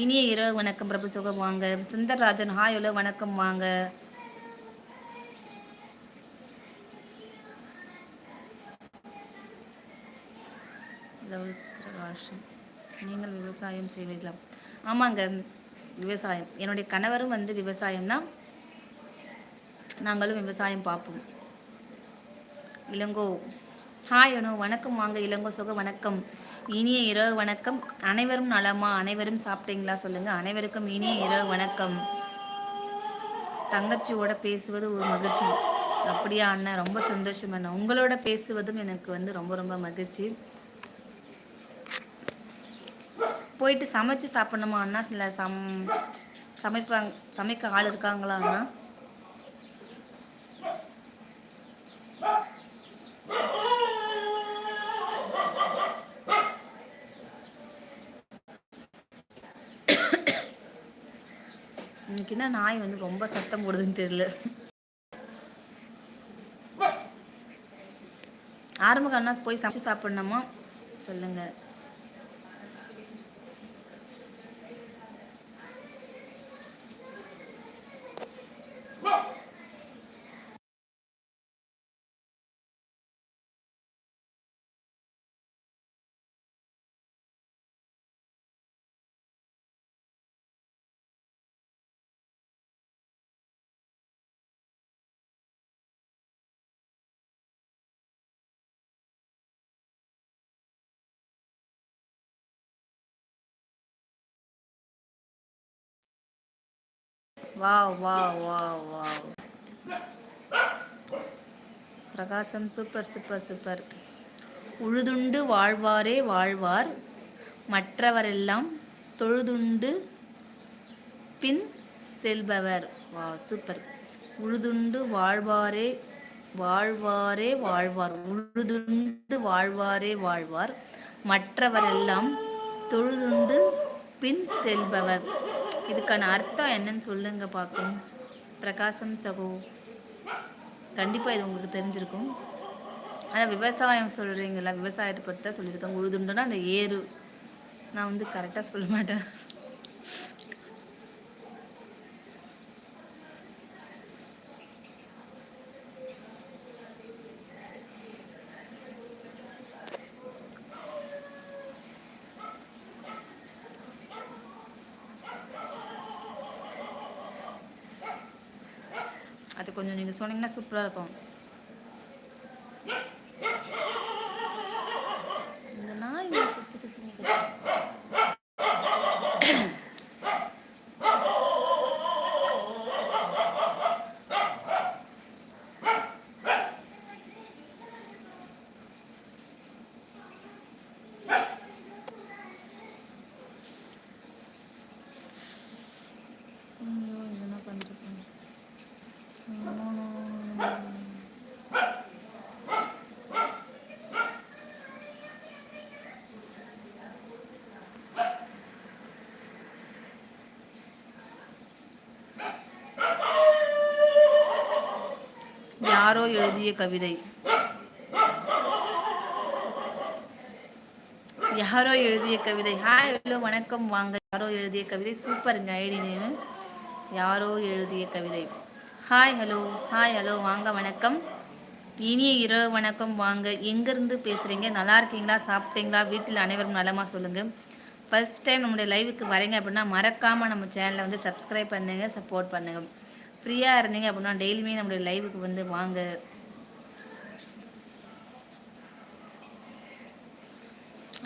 இனிய இரவு வணக்கம் பிரபு சுகம் வாங்க. சுந்தர்ராஜன் ஹாய் ஹலோ வணக்கம் வாங்க. நீங்கள் விவசாயம் செய்வீர்களா ஆமாங்க விவசாயம் என்னுடைய கணவரும் வந்து விவசாயம் தான் நாங்களும் விவசாயம் பார்ப்போம் இளங்கோ ஹாய் அனு வணக்கம் வாங்க. இளங்கோ சுக வணக்கம். இனிய இரவு வணக்கம். அனைவரும் நலமா? அனைவரும் சாப்பிட்டீங்களா? சொல்லுங்க. அனைவருக்கும் இனிய இரவு வணக்கம். தங்கச்சியோட பேசுவது ஒரு மகிழ்ச்சி. அப்படியா அண்ணா? ரொம்ப சந்தோஷம் அண்ணா. உங்களோட பேசுவதும் எனக்கு வந்து ரொம்ப ரொம்ப மகிழ்ச்சி. போயிட்டு சமைச்சு சாப்பிடணுமா அண்ணா? சில சம் சமைப்பாங்க சமைக்க ஆள் இருக்காங்களா அண்ணா? இன்னைக்கு என்ன நாய் வந்து ரொம்ப சத்தம் போடுதுன்னு தெரியல. ஆரம்ப அண்ணா போய் சமைச்சு சாப்பிடணுமா? சொல்லுங்க. Wow wow wow wow Prakasam super super super உழுதுண்டு வாழ்வாரே வாழ்வார். மற்றவரெல்லாம் தொழுதுண்டு பின் செல்பவர். வா சூப்பர் உழுதுண்டு வாழ்வாரே வாழ்வாரே வாழ்வார். உழுதுண்டு வாழ்வாரே வாழ்வார். மற்றவரெல்லாம் தொழுதுண்டு பின் செல்பவர். இதுக்கான அர்த்தம் என்னன்னு சொல்லுங்க பார்க்கும் பிரகாசம் சகோ. கண்டிப்பாக இது உங்களுக்கு தெரிஞ்சிருக்கும். ஆனால் விவசாயம் சொல்கிறீங்களா விவசாயத்தை பற்றி தான் சொல்லியிருக்கேன். உழுதுண்டுன்னா அந்த ஏரு நான் வந்து கரெக்டாக சொல்ல மாட்டேன். கொஞ்சம் நீங்கள் சொன்னீங்கன்னா சூப்பராக இருக்கும். யாரோ எழுதிய கவிதை. யாரோ எழுதிய கவிதை. ஹாய் ஹலோ வணக்கம். வாங்க. யாரோ எழுதிய கவிதை. சூப்பருங்க ஐடி நேமு யாரோ எழுதிய கவிதை. ஹாய் ஹலோ ஹாய் ஹலோ வாங்க வணக்கம். இனிய இரவு வணக்கம். வாங்க. எங்கேருந்து பேசுகிறீங்க நல்லா இருக்கீங்களா? சாப்பிட்டீங்களா? வீட்டில் அனைவரும் நலமாக சொல்லுங்கள் ஃபஸ்ட் டைம் நம்முடைய லைவுக்கு வரீங்க அப்படின்னா மறக்காமல் நம்ம சேனலை வந்து சப்ஸ்கிரைப் பண்ணுங்கள் சப்போர்ட் பண்ணுங்கள் ஃப்ரீயாக இருந்தீங்க அப்படின்னா டெய்லியுமே நம்மளுடைய லைவுக்கு வந்து வாங்க.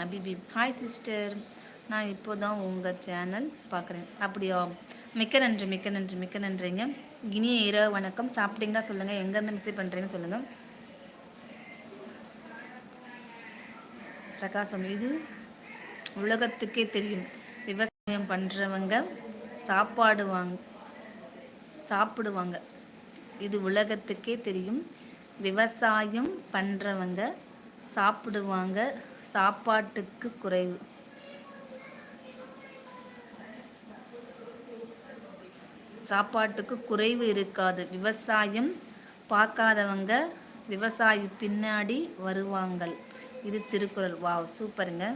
அபிபி ஹாய் சிஸ்டர் நான் இப்போ தான் உங்கள் சேனல் பார்க்குறேன். அப்படியா? மிக்க நன்றி மிக்க நன்றி மிக்க நன்றிங்க. இனிய இரவு வணக்கம். சாப்பிட்டீங்களா சொல்லுங்கள் எங்கேருந்து மிஸ் பண்ணுறீங்கன்னு சொல்லுங்கள் பிரகாசம் இது உலகத்துக்கே தெரியும். விவசாயம் பண்ணுறவங்க சாப்பாடு வாங்க சாப்பிடுவாங்க. இது உலகத்துக்கே தெரியும். விவசாயம் பண்ணுறவங்க சாப்பிடுவாங்க. சாப்பாட்டுக்கு குறைவு. சாப்பாட்டுக்கு குறைவு இருக்காது. விவசாயம் பார்க்காதவங்க விவசாயி பின்னாடி வருவாங்கள் இது திருக்குறள். வா சூப்பருங்க.